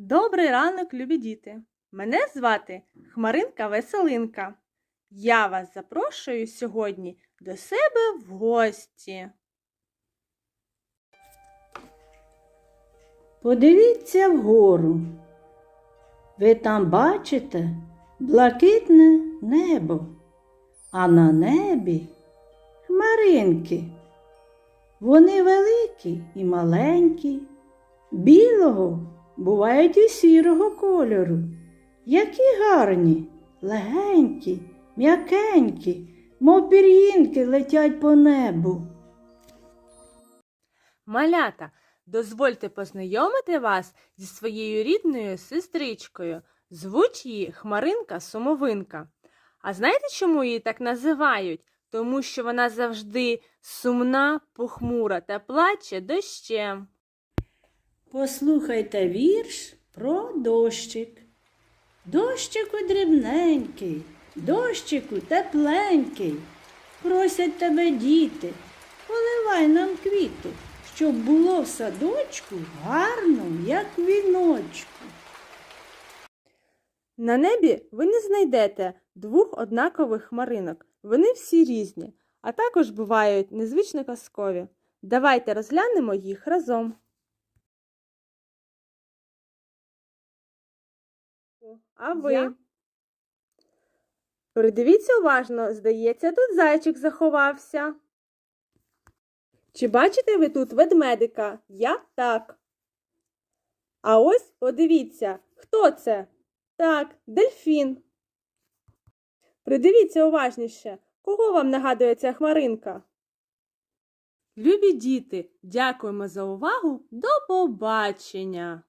Добрий ранок, любі діти! Мене звати Хмаринка Веселинка. Я вас запрошую сьогодні до себе в гості. Подивіться вгору. Ви там бачите блакитне небо, а на небі хмаринки. Вони великі і маленькі, білого бувають і сірого кольору. Які гарні, легенькі, м'якенькі, мов пір'їнки летять по небу. Малята, дозвольте познайомити вас зі своєю рідною сестричкою. Звуть її Хмаринка Сумовинка. А знаєте, чому її так називають? Тому що вона завжди сумна, похмура та плаче дощем. Послухайте вірш про дощик. Дощику дрібненький, дощику тепленький. Просять тебе діти, поливай нам квіти, щоб було в садочку гарно, як віночку. На небі ви не знайдете двох однакових хмаринок. Вони всі різні, а також бувають незвично казкові. Давайте розглянемо їх разом. А ви? Я. Придивіться уважно, здається, тут зайчик заховався. Чи бачите ви тут ведмедика? Я так. А ось подивіться, хто це? Так, дельфін. Придивіться уважніше, кого вам нагадує ця хмаринка? Любі діти, дякуємо за увагу. До побачення!